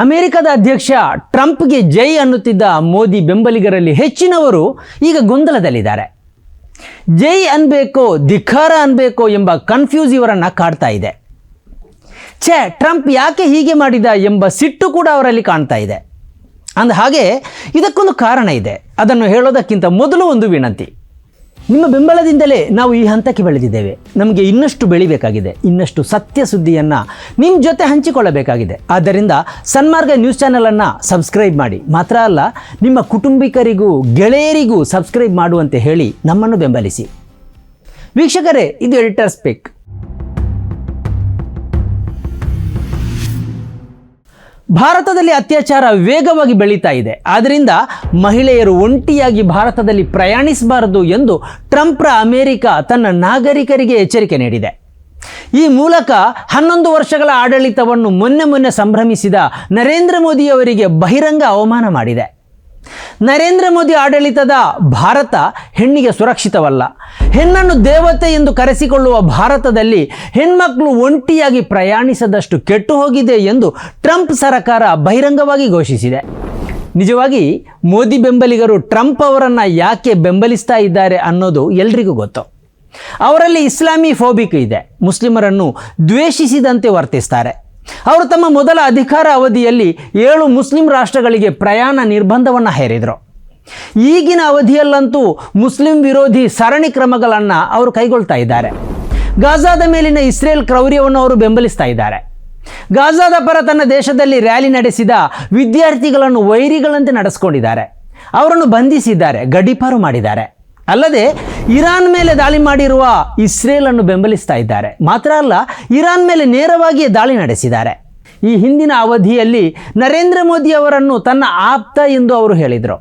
ಅಮೆರಿಕದ ಅಧ್ಯಕ್ಷ ಟ್ರಂಪ್ಗೆ ಜೈ ಅನ್ನುತ್ತಿದ್ದ ಮೋದಿ ಬೆಂಬಲಿಗರಲ್ಲಿ ಹೆಚ್ಚಿನವರು ಈಗ ಗೊಂದಲದಲ್ಲಿದ್ದಾರೆ. ಜೈ ಅನ್ಬೇಕೋ, ಧಿಕ್ಕಾರ ಅನ್ಬೇಕೋ ಎಂಬ ಕನ್ಫ್ಯೂಸ್ ಇವರನ್ನು ಕಾಡ್ತಾ ಇದೆ. ಛೇ, ಟ್ರಂಪ್ ಯಾಕೆ ಹೀಗೆ ಮಾಡಿದ ಎಂಬ ಸಿಟ್ಟು ಕೂಡ ಅವರಲ್ಲಿ ಕಾಣ್ತಾ ಇದೆ. ಅಂದ ಹಾಗೆ ಇದಕ್ಕೊಂದು ಕಾರಣ ಇದೆ. ಅದನ್ನು ಹೇಳೋದಕ್ಕಿಂತ ಮೊದಲು ಒಂದು ವಿನಂತಿ. ನಿಮ್ಮ ಬೆಂಬಲದಿಂದಲೇ ನಾವು ಈ ಹಂತಕ್ಕೆ ಬೆಳೆದಿದ್ದೇವೆ. ನಮಗೆ ಇನ್ನಷ್ಟು ಬೆಳಿಬೇಕಾಗಿದೆ. ಇನ್ನಷ್ಟು ಸತ್ಯ ಸುದ್ದಿಯನ್ನು ನಿಮ್ಮ ಜೊತೆ ಹಂಚಿಕೊಳ್ಳಬೇಕಾಗಿದೆ. ಆದ್ದರಿಂದ ಸನ್ಮಾರ್ಗ ನ್ಯೂಸ್ ಚಾನಲನ್ನು ಸಬ್ಸ್ಕ್ರೈಬ್ ಮಾಡಿ. ಮಾತ್ರ ಅಲ್ಲ, ನಿಮ್ಮ ಕುಟುಂಬಿಕರಿಗೂ, ಗೆಳೆಯರಿಗೂ ಸಬ್ಸ್ಕ್ರೈಬ್ ಮಾಡುವಂತೆ ಹೇಳಿ ನಮ್ಮನ್ನು ಬೆಂಬಲಿಸಿ. ವೀಕ್ಷಕರೇ, ಇದು ಎಡಿಟರ್ ಸ್ಪೀಕ್. ಭಾರತದಲ್ಲಿ ಅತ್ಯಾಚಾರ ವೇಗವಾಗಿ ಬೆಳೀತಾ ಇದೆ. ಆದ್ದರಿಂದ ಮಹಿಳೆಯರು ಒಂಟಿಯಾಗಿ ಭಾರತದಲ್ಲಿ ಪ್ರಯಾಣಿಸಬಾರದು ಎಂದು ಟ್ರಂಪ್ರ ಅಮೆರಿಕ ತನ್ನ ನಾಗರಿಕರಿಗೆ ಎಚ್ಚರಿಕೆ ನೀಡಿದೆ. ಈ ಮೂಲಕ ಹನ್ನೊಂದು ವರ್ಷಗಳ ಆಡಳಿತವನ್ನು ಮೊನ್ನೆ ಮೊನ್ನೆ ಸಂಭ್ರಮಿಸಿದ ನರೇಂದ್ರ ಮೋದಿಯವರಿಗೆ ಬಹಿರಂಗ ಅವಮಾನ ಮಾಡಿದೆ. ನರೇಂದ್ರ ಮೋದಿ ಆಡಳಿತದ ಭಾರತ ಹೆಣ್ಣಿಗೆ ಸುರಕ್ಷಿತವಲ್ಲ. ಹೆಣ್ಣನ್ನು ದೇವತೆ ಎಂದು ಕರೆಸಿಕೊಳ್ಳುವ ಭಾರತದಲ್ಲಿ ಹೆಣ್ಮಕ್ಳು ಒಂಟಿಯಾಗಿ ಪ್ರಯಾಣಿಸದಷ್ಟು ಕೆಟ್ಟು ಹೋಗಿದೆ ಎಂದು ಟ್ರಂಪ್ ಸರಕಾರ ಬಹಿರಂಗವಾಗಿ ಘೋಷಿಸಿದೆ. ನಿಜವಾಗಿ ಮೋದಿ ಬೆಂಬಲಿಗರು ಟ್ರಂಪ್ ಅವರನ್ನು ಯಾಕೆ ಬೆಂಬಲಿಸ್ತಾ ಇದ್ದಾರೆ ಅನ್ನೋದು ಎಲ್ರಿಗೂ ಗೊತ್ತು. ಅವರಲ್ಲಿ ಇಸ್ಲಾಮಿ ಫೋಬಿಕ್ ಇದೆ. ಮುಸ್ಲಿಮರನ್ನು ದ್ವೇಷಿಸಿದಂತೆ ವರ್ತಿಸ್ತಾರೆ. ಅವರು ತಮ್ಮ ಮೊದಲ ಅಧಿಕಾರ ಅವಧಿಯಲ್ಲಿ ಏಳು ಮುಸ್ಲಿಂ ರಾಷ್ಟ್ರಗಳಿಗೆ ಪ್ರಯಾಣ ನಿರ್ಬಂಧವನ್ನು ಹೇರಿದರು. ಈಗಿನ ಅವಧಿಯಲ್ಲಂತೂ ಮುಸ್ಲಿಂ ವಿರೋಧಿ ಸರಣಿ ಕ್ರಮಗಳನ್ನು ಅವರು ಕೈಗೊಳ್ತಾ ಇದ್ದಾರೆ. ಗಾಜಾದ ಮೇಲಿನ ಇಸ್ರೇಲ್ ಕ್ರೌರ್ಯವನ್ನು ಅವರು ಬೆಂಬಲಿಸ್ತಾ ಇದ್ದಾರೆ. ಗಾಜಾದ ಪರ ತನ್ನ ದೇಶದಲ್ಲಿ ರ್ಯಾಲಿ ನಡೆಸಿದ ವಿದ್ಯಾರ್ಥಿಗಳನ್ನು ವೈರಿಗಳಂತೆ ನಡೆಸ್ಕೊಂಡಿದ್ದಾರೆ. ಅವರನ್ನು ಬಂಧಿಸಿದ್ದಾರೆ, ಗಡೀಪಾರು ಮಾಡಿದ್ದಾರೆ. ಅಲ್ಲದೆ ಇರಾನ್ ಮೇಲೆ ದಾಳಿ ಮಾಡಿರುವ ಇಸ್ರೇಲ್ ಅನ್ನು ಬೆಂಬಲಿಸ್ತಾ ಇದ್ದಾರೆ. ಮಾತ್ರ ಅಲ್ಲ, ಇರಾನ್ ಮೇಲೆ ನೇರವಾಗಿಯೇ ದಾಳಿ ನಡೆಸಿದ್ದಾರೆ. ಈ ಹಿಂದಿನ ಅವಧಿಯಲ್ಲಿ ನರೇಂದ್ರ ಮೋದಿ ಅವರನ್ನು ತನ್ನ ಆಪ್ತ ಎಂದು ಅವರು ಹೇಳಿದರು.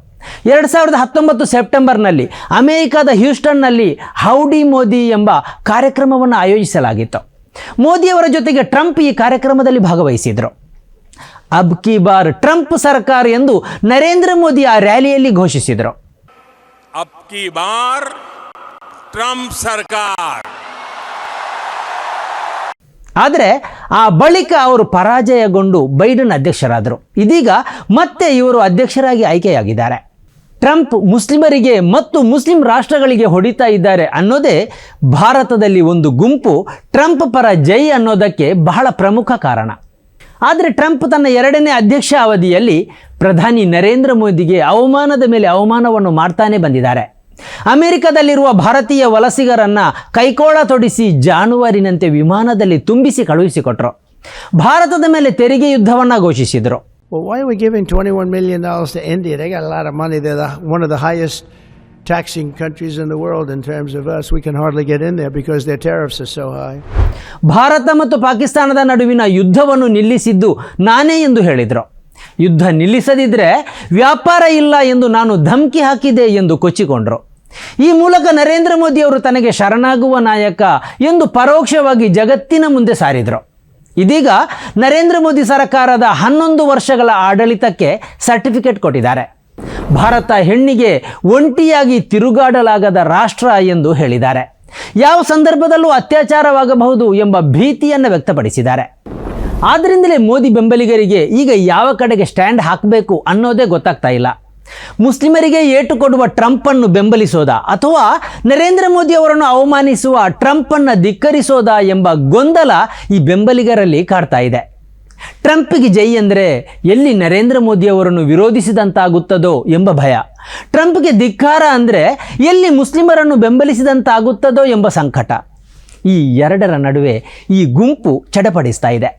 ಎರಡು ಸಾವಿರದ ಹತ್ತೊಂಬತ್ತು ಸೆಪ್ಟೆಂಬರ್ನಲ್ಲಿ ಅಮೆರಿಕದ ಹ್ಯೂಸ್ಟನ್ನಲ್ಲಿ ಹೌಡಿ ಮೋದಿ ಎಂಬ ಕಾರ್ಯಕ್ರಮವನ್ನು ಆಯೋಜಿಸಲಾಗಿತ್ತು. ಮೋದಿಯವರ ಜೊತೆಗೆ ಟ್ರಂಪ್ ಈ ಕಾರ್ಯಕ್ರಮದಲ್ಲಿ ಭಾಗವಹಿಸಿದರು. ಅಬ್ ಕಿ ಬಾರ್ ಟ್ರಂಪ್ ಸರ್ಕಾರ ಎಂದು ನರೇಂದ್ರ ಮೋದಿ ಆ ರ್ಯಾಲಿಯಲ್ಲಿ ಘೋಷಿಸಿದರು. ಅಬ್ ಕಿ ಬಾರ್ ಟ್ರಂಪ್ ಸರ್ಕಾರ. ಆದರೆ ಆ ಬಳಿಕ ಅವರು ಪರಾಜಯಗೊಂಡು ಬೈಡನ್ ಅಧ್ಯಕ್ಷರಾದರು. ಇದೀಗ ಮತ್ತೆ ಇವರು ಅಧ್ಯಕ್ಷರಾಗಿ ಆಯ್ಕೆಯಾಗಿದ್ದಾರೆ. ಟ್ರಂಪ್ ಮುಸ್ಲಿಮರಿಗೆ ಮತ್ತು ಮುಸ್ಲಿಂ ರಾಷ್ಟ್ರಗಳಿಗೆ ಹೊಡಿತಾ ಇದ್ದಾರೆ ಅನ್ನೋದೇ ಭಾರತದಲ್ಲಿ ಒಂದು ಗುಂಪು, ಟ್ರಂಪ್ ಪರ ಜೈ ಅನ್ನೋದಕ್ಕೆ ಬಹಳ ಪ್ರಮುಖ ಕಾರಣ. ಆದರೆ ಟ್ರಂಪ್ ತನ್ನ ಎರಡನೇ ಅಧ್ಯಕ್ಷ ಅವಧಿಯಲ್ಲಿ ಪ್ರಧಾನಿ ನರೇಂದ್ರ ಮೋದಿಗೆ ಅವಮಾನದ ಮೇಲೆ ಅವಮಾನವನ್ನು ಮಾಡ್ತಾನೆ ಬಂದಿದ್ದಾರೆ. ಅಮೆರಿಕದಲ್ಲಿರುವ ಭಾರತೀಯ ವಲಸಿಗರನ್ನ ಕೈಕೋಳ ತೊಡಿಸಿ ಜಾನುವಾರಿನಂತೆ ವಿಮಾನದಲ್ಲಿ ತುಂಬಿಸಿ ಕಳುಹಿಸಿಕೊಟ್ರು ಭಾರತದ ಮೇಲೆ ತೆರಿಗೆ ಯುದ್ಧವನ್ನು ಘೋಷಿಸಿದರು Well, why are we giving $21 million to India? They got a lot of money. They're the, one of the highest taxing countries in the world in terms of us. We can hardly get in there because their tariffs are so high. Bharat ಮತ್ತು ಪಾಕಿಸ್ತಾನದ ನಡುವಿನ ಯುದ್ಧವನ್ನು ನಿಲ್ಲಿಸಿದ್ದು ನಾನೇ ಎಂದು ಹೇಳಿದರು ಯುದ್ಧ ನಿಲ್ಲಿಸದಿದ್ದರೆ ವ್ಯಾಪಾರ ಇಲ್ಲ ಎಂದು ನಾನು ಧಮಕಿ ಹಾಕಿದೆ ಎಂದು ಕೊಚ್ಚಿಕೊಂಡರು ಈ ಮೂಲಕ ನರೇಂದ್ರ ಮೋದಿ ಅವರು ತನಗೆ ಶರಣಾಗುವ ನಾಯಕ ಎಂದು ಪರೋಕ್ಷವಾಗಿ ಜಗತ್ತಿನ ಮುಂದೆ ಸಾರಿದರು. ಇದೀಗ ನರೇಂದ್ರ ಮೋದಿ ಸರ್ಕಾರದ ಹನ್ನೊಂದು ವರ್ಷಗಳ ಆಡಳಿತಕ್ಕೆ ಸರ್ಟಿಫಿಕೇಟ್ ಕೊಟ್ಟಿದ್ದಾರೆ. ಭಾರತ ಹೆಣ್ಣಿಗೆ ಒಂಟಿಯಾಗಿ ತಿರುಗಾಡಲಾಗದ ರಾಷ್ಟ್ರ ಎಂದು ಹೇಳಿದ್ದಾರೆ. ಯಾವ ಸಂದರ್ಭದಲ್ಲೂ ಅತ್ಯಾಚಾರವಾಗಬಹುದು ಎಂಬ ಭೀತಿಯನ್ನು ವ್ಯಕ್ತಪಡಿಸಿದ್ದಾರೆ. ಆದ್ದರಿಂದಲೇ ಮೋದಿ ಬೆಂಬಲಿಗರಿಗೆ ಈಗ ಯಾವ ಕಡೆಗೆ ಸ್ಟ್ಯಾಂಡ್ ಹಾಕಬೇಕು ಅನ್ನೋದೇ ಗೊತ್ತಾಗ್ತಾ ಇಲ್ಲ. ಮುಸ್ಲಿಮರಿಗೆ ಏಟು ಕೊಡುವ ಟ್ರಂಪನ್ನು ಬೆಂಬಲಿಸೋದಾ ಅಥವಾ ನರೇಂದ್ರ ಮೋದಿ ಅವರನ್ನು ಅವಮಾನಿಸುವ ಟ್ರಂಪನ್ನು ಧಿಕ್ಕರಿಸೋದಾ ಎಂಬ ಗೊಂದಲ ಈ ಬೆಂಬಲಿಗರಲ್ಲಿ ಕಾಡ್ತಾ ಇದೆ. ಟ್ರಂಪ್ಗೆ ಜೈ ಅಂದರೆ ಎಲ್ಲಿ ನರೇಂದ್ರ ಮೋದಿ ಅವರನ್ನು ವಿರೋಧಿಸಿದಂತಾಗುತ್ತದೋ ಎಂಬ ಭಯ. ಟ್ರಂಪ್ಗೆ ಧಿಕ್ಕಾರ ಅಂದರೆ ಎಲ್ಲಿ ಮುಸ್ಲಿಮರನ್ನು ಬೆಂಬಲಿಸಿದಂತಾಗುತ್ತದೋ ಎಂಬ ಸಂಕಟ. ಈ ಎರಡರ ನಡುವೆ ಈ ಗುಂಪು ಚಡಪಡಿಸ್ತಾ ಇದೆ.